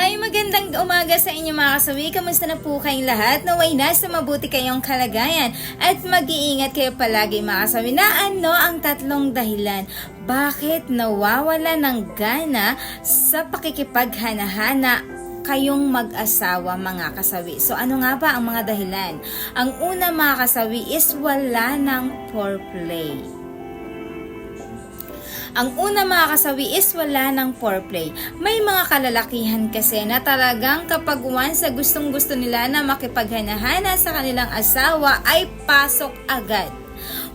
Hi, magandang umaga sa inyo mga kasawi. Kamusta na po kayong lahat? Naway nasa mabuti kayong kalagayan at mag-iingat kayo palagi mga kasawi na ano ang tatlong dahilan bakit nawawala ng gana sa pakikipaghanahana kayong mag-asawa mga kasawi. So ano nga ba ang mga dahilan? Ang una mga kasawi is wala ng foreplay. Ang una mga kasawi is wala ng foreplay. May mga kalalakihan kasi na talagang kapag once gustong gusto nila na makipaghanahana sa kanilang asawa ay pasok agad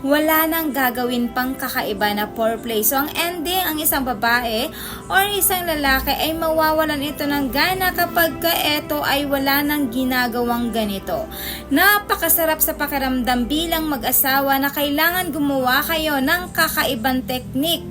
wala nang gagawin pang kakaiba na foreplay. So, ang ending, ang isang babae or isang lalaki ay mawawalan ito ng gana kapag ka ito ay wala nang ginagawang ganito. Napakasarap sa pakiramdam bilang mag-asawa na kailangan gumawa kayo ng kakaibang teknik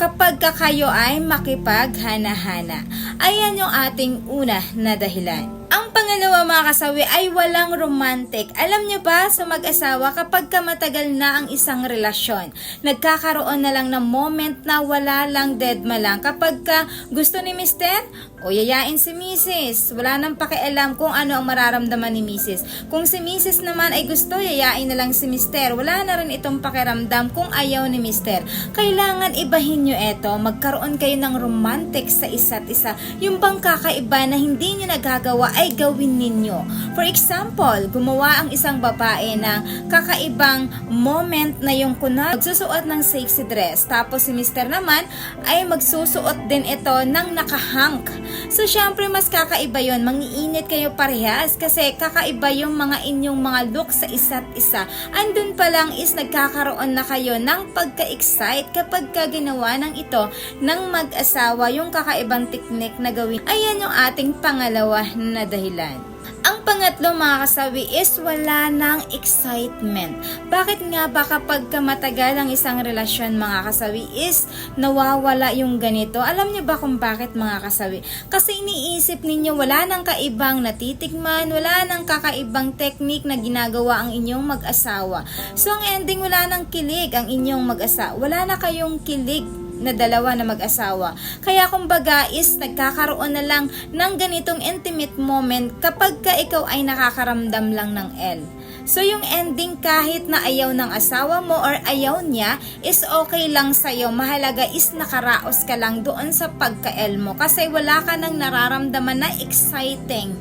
kapag ka kayo ay makipaghana-hana. Ayan yung ating una na dahilan. Ang pangalawa mga kasawi ay walang romantic. Alam nyo ba sa mag-asawa kapag ka matagal na ang isang relasyon, nagkakaroon na lang ng moment na wala lang deadma lang. Kapag ka gusto ni mister, o yayain si misis. Wala nang pakialam kung ano ang mararamdaman ni misis. Kung si misis naman ay gusto, yayain na lang si mister. Wala na rin itong pakiramdam kung ayaw ni mister. Kailangan ibahin nyo eto. Magkaroon kayo ng romantic sa isa't isa. Yung bang kakaiba na hindi nyo nagagawa ay gawin ninyo. For example, gumawa ang isang babae ng kakaibang moment na yung kuna magsusuot ng sexy dress. Tapos si mister naman ay magsusuot din ito ng nakahank. So syempre mas kakaiba yon Mangiinit kayo parehas kasi kakaiba yung mga inyong mga look sa isa't isa. Andun pa lang is nagkakaroon na kayo ng pagka-excite kapag ka ginawa ng ito ng mag-asawa yung kakaibang teknik na gawin. Ayan yung ating pangalawa na dahilan. Ang pangatlo mga kasawi is wala ng excitement. Bakit nga ba kapag matagal ang isang relasyon mga kasawi is nawawala yung ganito? Alam niyo ba kung bakit mga kasawi? Kasi iniisip ninyo wala nang kaibang natitikman, wala nang kakaibang teknik na ginagawa ang inyong mag-asawa. So ang ending wala nang kilig ang inyong mag-asawa. Wala na kayong kilig na dalawa na mag-asawa. Kaya kumbaga is nagkakaroon na lang ng ganitong intimate moment kapag ka ikaw ay nakakaramdam lang ng L. So yung ending kahit na ayaw ng asawa mo or ayaw niya is okay lang sa'yo. Mahalaga is nakaraos ka lang doon sa pagka-L mo kasi wala ka nang nararamdaman na exciting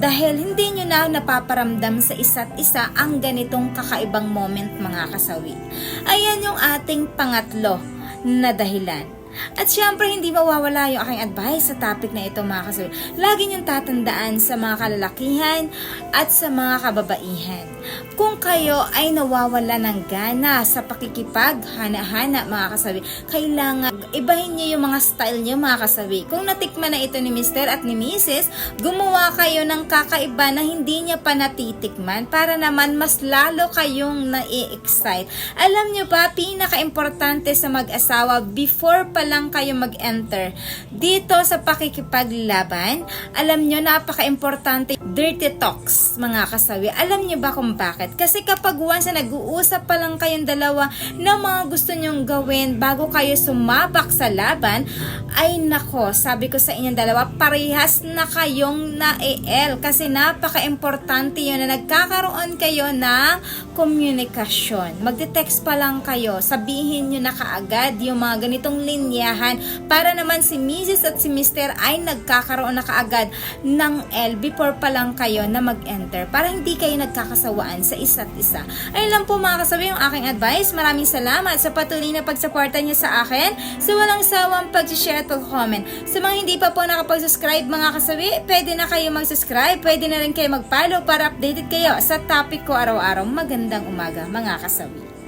dahil hindi nyo na napaparamdam sa isa't isa ang ganitong kakaibang moment mga kasawi. Ayan yung ating pangatlo na dahilan. At syempre, hindi mawawala yung aking advice sa topic na ito mga kasawi. Lagi niyong tatandaan sa mga kalalakihan at sa mga kababaihan. Kung kayo ay nawawala ng gana sa pakikipaghana-hana mga kasawi, kailangan ibahin niyo yung mga style niyo mga kasawi. Kung natikman na ito ni Mr. at ni Mrs., gumawa kayo ng kakaiba na hindi niya pa natitikman para naman mas lalo kayong nai-excite. Alam niyo ba, pinaka-importante sa mag-asawa before pa lang kayo mag-enter dito sa pakikipaglaban, alam niyo napaka-importante dirty talks mga kasawi. Alam niyo ba kung bakit? Kasi kapag once na nag-uusap pa lang kayong dalawa ng mga gusto niyong gawin bago kayo sumabak sa laban, ay nako, sabi ko sa inyong dalawa, parehas na kayong na-EL kasi napaka-importante yun na nagkakaroon kayo ng komunikasyon. Magte-text pa lang kayo, sabihin nyo na kaagad yung mga ganitong linyahan para naman si Mrs. at si Mr. ay nagkakaroon na kaagad ng L before pa lang kayo na mag-enter para hindi kayo nagkakasawaan sa isa't isa. Ayun lang po mga kasabi yung aking advice. Maraming salamat sa patuloy na pagsuporta niyo sa akin, sa walang sawang pag-share at pag-comment. Sa mga hindi pa po nakapag-subscribe mga kasabi, pwede na kayo mag-subscribe, pwede na rin kayo mag-follow para updated kayo sa topic ko araw-araw. Magandang umaga mga kasawi.